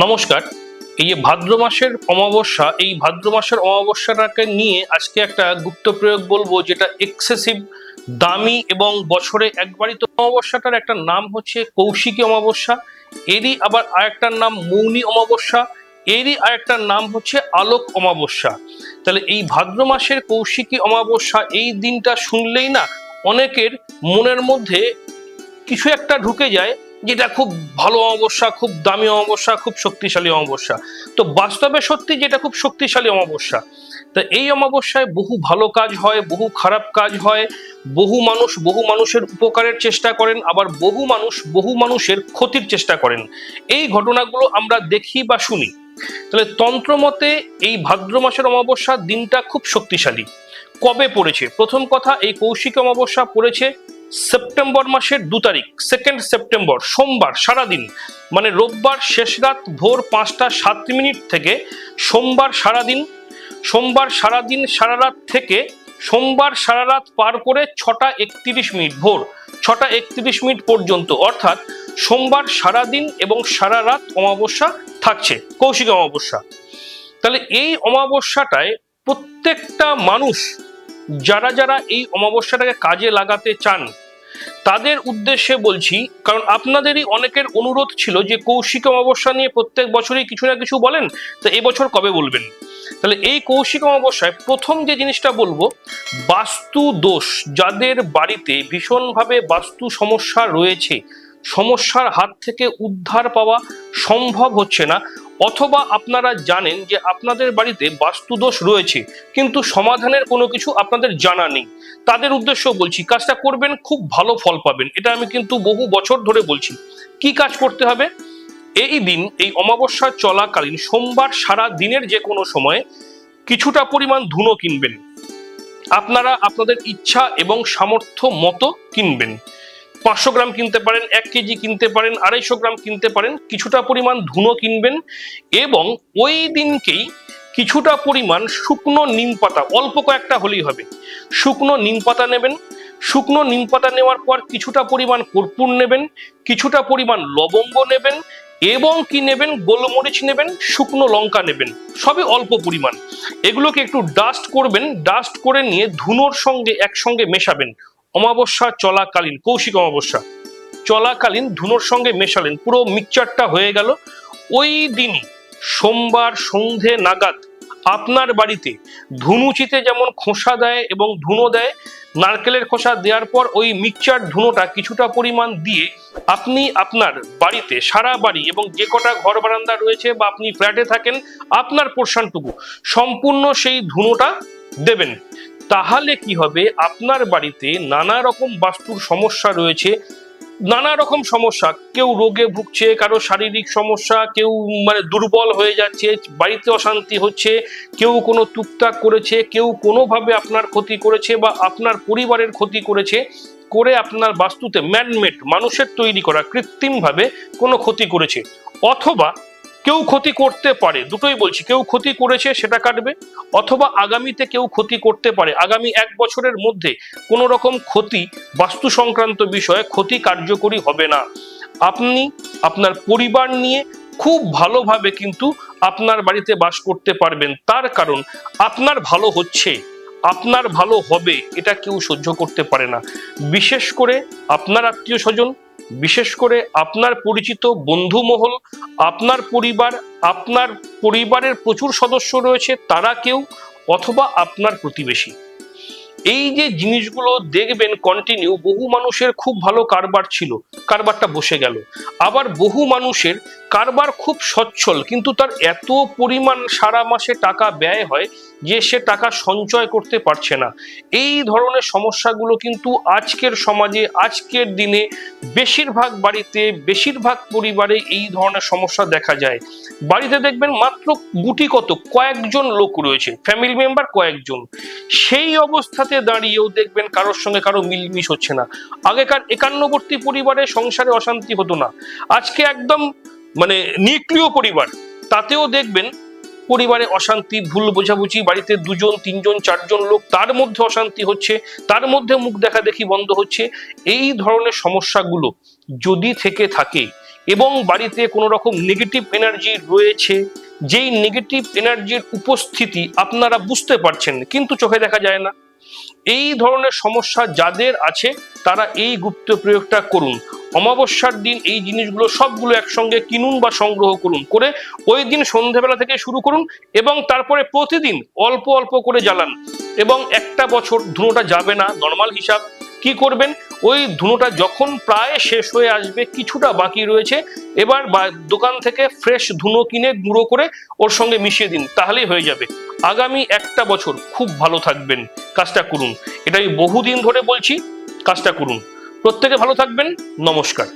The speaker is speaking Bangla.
নমস্কার। এই যে ভাদ্র মাসের অমাবস্যা, এই ভাদ্র মাসের অমাবস্যাটাকে নিয়ে আজকে একটা গুপ্ত প্রয়োগ বলব, যেটা এক্সেসিভ দামি এবং বছরে একবারই তো অমাবস্যাটার একটা নাম হচ্ছে কৌশিকী অমাবস্যা। এরই আবার আরেকটার নাম মৌনি অমাবস্যা, এরই আরেকটার নাম হচ্ছে আলোক অমাবস্যা। তাহলে এই ভাদ্র মাসের কৌশিকী অমাবস্যা এই দিনটা শুনলেই না অনেকের মনের মধ্যে কিছু একটা ঢুকে যায় যেটা খুব ভালো অমাবস্যা, খুব দামি অমাবস্যা, খুব শক্তিশালী অমাবস্যা। তো বাস্তবে সত্যি যেটা খুব শক্তিশালী অমাবস্যা, তা এই অমাবস্যায় বহু ভালো কাজ হয়, বহু খারাপ কাজ হয়, বহু মানুষ বহু মানুষের উপকারের চেষ্টা করেন, আবার বহু মানুষ বহু মানুষের ক্ষতির চেষ্টা করেন। এই ঘটনাগুলো আমরা দেখি বা শুনি। তাহলে তন্ত্রমতে এই ভাদ্র মাসের অমাবস্যা দিনটা খুব শক্তিশালী। কবে পড়েছে? প্রথম কথা, এই কৌশিক অমাবস্যা পড়েছে সেপ্টেম্বর মাসের দু তারিখ সেকেন্ড সেপ্টেম্বর, সোমবার, সারাদিন মানে রোববার শেষ রাত ভোর পাঁচটা সাত মিনিট থেকে সোমবার সারাদিন সোমবার সারাদিন সারা রাত থেকে সোমবার সারা রাত পার করে ছটা একত্রিশ মিনিট ভোর, ছটা একত্রিশ মিনিট পর্যন্ত, অর্থাৎ সোমবার সারাদিন এবং সারা রাত অমাবস্যা থাকছে, কৌশিক অমাবস্যা। তাহলে এই অমাবস্যাটায় প্রত্যেকটা মানুষ, যারা যারা এই অমাবস্যাটাকে কাজে লাগাতে চান তাদের উদ্দেশ্যে বলছি, কারণ আপনাদেরই অনেকের অনুরোধ ছিল যে কৌশিক অমাবস্যা নিয়ে প্রত্যেক বছরই কিছু না কিছু বলেন, তো এবছর কবে বলবেন? তাহলে এই কৌশিক অমাবস্যায় প্রথম যে জিনিসটা বলব, বাস্তু দোষ যাদের বাড়িতে ভীষণভাবে বাস্তু সমস্যা রয়েছে, সমস্যার হাত থেকে উদ্ধার পাওয়া সম্ভব হচ্ছে না অথবা আপনারা জানেন যে আপনাদের বাড়িতে বাস্তুদোষ রয়েছে, কিন্তু সমাধানের কোনো কিছু আপনাদের জানা নেই। তাদের উদ্দেশ্য বলছি, কাজটা করবেন, খুব ভালো ফল পাবেন। এটা আমি কিন্তু বহু বছর ধরে বলছি। কি কাজ করতে হবে? এই দিন, এই অমাবস্যা চলাকালীন সোমবার সারা দিনের যে কোনো সময়ে কিছুটা পরিমাণ ধুনো কিনবেন। আপনারা আপনাদের ইচ্ছা এবং সামর্থ্য মতো কিনবেন। পাঁচশো গ্রাম কিনতে পারেন, এক কেজি কিনতে পারেন, আড়াইশো গ্রাম কিনতে পারেন, কিছুটা পরিমাণ ধুনো কিনবেন এবং ওই দিনকেই কিছুটা পরিমাণ শুকনো নিম পাতা, অল্প কয়েকটা হলেই হবে। শুকনো নিম পাতা নেবেন, শুকনো নিম পাতা নেওয়ার পর কিছুটা পরিমাণ কর্পূর নেবেন, কিছুটা পরিমাণ লবঙ্গ নেবেন এবং কি নেবেন? গোলমরিচ নেবেন, শুকনো লঙ্কা নেবেন, সবই অল্প পরিমাণ। এগুলোকে একটু ডাস্ট করবেন ডাস্ট করে নিয়ে ধুনোর সঙ্গে একসঙ্গে মেশাবেন। অমাবস্যা চলাকালীন, কৌশিক অমাবস্যা চলাকালীন ধুনোর সঙ্গে মেশালেন। পুরো মিক্সচারটা হয়ে গেল। ওই দিনই, সোমবার সন্ধে নাগাদ, আপনার বাড়িতে ধুনুচিতে যেমন খোসা দেয় এবং ধুনো দেয়, নারকেলের খোসা দেওয়ার পর ওই মিক্সচার ধুনোটা কিছুটা পরিমাণ দিয়ে আপনি আপনার বাড়িতে সারা বাড়ি এবং যে কটা ঘর বারান্দা রয়েছে বা আপনি ফ্ল্যাটে থাকেন, আপনার পোর্শনটুকু সম্পূর্ণ সেই ধুনোটা দেবেন। তাহলে কি হবে? আপনার বাড়িতে নানা রকম বাস্তুর সমস্যা রয়েছে। নানা রকম সমস্যা। কেউ রোগে ভুগছে, কারও শারীরিক সমস্যা, কেউ মানে দুর্বল হয়ে যাচ্ছে, বাড়িতে অশান্তি হচ্ছে, কেউ কোনো টুকটাক করেছে, কেউ কোনোভাবে আপনার ক্ষতি করেছে বা আপনার পরিবারের ক্ষতি করেছে, করে আপনার বাস্তুতে ম্যানমেড মানুষের তৈরি করা কৃত্রিমভাবে কোনো ক্ষতি করেছে। অথবা কেউ ক্ষতি করতে পারে, দুটোই বলছি, কেউ ক্ষতি করেছে সেটা কাটবে, অথবা আগামীতে কেউ ক্ষতি করতে পারে, আগামী এক বছরের মধ্যে কোনো রকম ক্ষতি, বাস্তু সংক্রান্ত বিষয়ে ক্ষতি কার্যকরী হবে না। আপনি আপনার পরিবার নিয়ে খুব ভালোভাবে কিন্তু আপনার বাড়িতে বাস করতে পারবেন, তার কারণ আপনার ভালো হচ্ছে, আপনার ভালো হবে, এটা কেউ সহ্য করতে পারে না। বিশেষ করে আপনার আত্মীয় স্বজন বিশেষ করে আপনার পরিচিত বন্ধু মহল আপনার পরিবার, আপনার পরিবারের প্রচুর সদস্য রয়েছে, তারা কেউ অথবা আপনার প্রতিবেশী। এই যে জিনিসগুলো দেখবেন কন্টিনিউ বহু মানুষের খুব ভালো কারবার ছিল, কারবারটা বসে গেল। আবার বহু মানুষের কারবার খুব সচ্ছল, কিন্তু তার এত পরিমাণ সারা মাসে টাকা ব্যয় হয় যে সে টাকা সঞ্চয় করতে পারছে না। এই ধরনের সমস্যাগুলো কিন্তু আজকের সমাজে, আজকের দিনে বেশিরভাগ বাড়িতে, বেশিরভাগ পরিবারে এই ধরনের সমস্যা দেখা যায়। বাড়িতে দেখবেন মাত্র গুটি কত কয়েকজন লোক রয়েছে ফ্যামিলি মেম্বার কয়েকজন। সেই অবস্থাতে দাঁড়িয়েও দেখবেন কারোর সঙ্গে কারও মিলমিশ হচ্ছে না। আগেকার একান্নবর্তী পরিবারে সংসারে অশান্তি হতো না। আজকে একদম মানে নিউক্লিয় পরিবার, তাতেও দেখবেন পরিবারে অশান্তি, ভুল বোঝাবুঝি, বাড়িতে দুজন, তিনজন, চারজন লোক, তার মধ্যে অশান্তি হচ্ছে, তার মধ্যে মুখ দেখা দেখি বন্ধ হচ্ছে। এই ধরনের সমস্যাগুলো যদি থেকে থাকে এবং বাড়িতে কোনো রকম নেগেটিভ এনার্জি রয়েছে, যেই নেগেটিভ এনার্জির উপস্থিতি আপনারা বুঝতে পারছেন, কিন্তু চোখে দেখা যায় না। এই ধরনের সমস্যা যাদের আছে, তারা এই গুপ্ত প্রয়োগটা করুন। অমাবস্যার দিন এই জিনিসগুলো সবগুলো একসঙ্গে কিনুন বা সংগ্রহ করুন করে ওই দিন সন্ধেবেলা থেকে শুরু করুন এবং তারপরে প্রতিদিন অল্প অল্প করে জ্বালান এবং একটা বছর ধুনোটা যাবে না নর্মাল হিসাব। কি করবেন? ওই ধুনোটা যখন প্রায় শেষ হয়ে আসবে, কিছুটা বাকি রয়েছে, এবার দোকান থেকে ফ্রেশ ধুনো কিনে গুঁড়ো করে ওর সঙ্গে মিশিয়ে দিন, তাহলেই হয়ে যাবে। আগামী একটা বছর খুব ভালো থাকবেন। কাজটা করুন। এটা আমি বহুদিন ধরে বলছি, কাজটা করুন। প্রত্যেকে ভালো থাকবেন নমস্কার।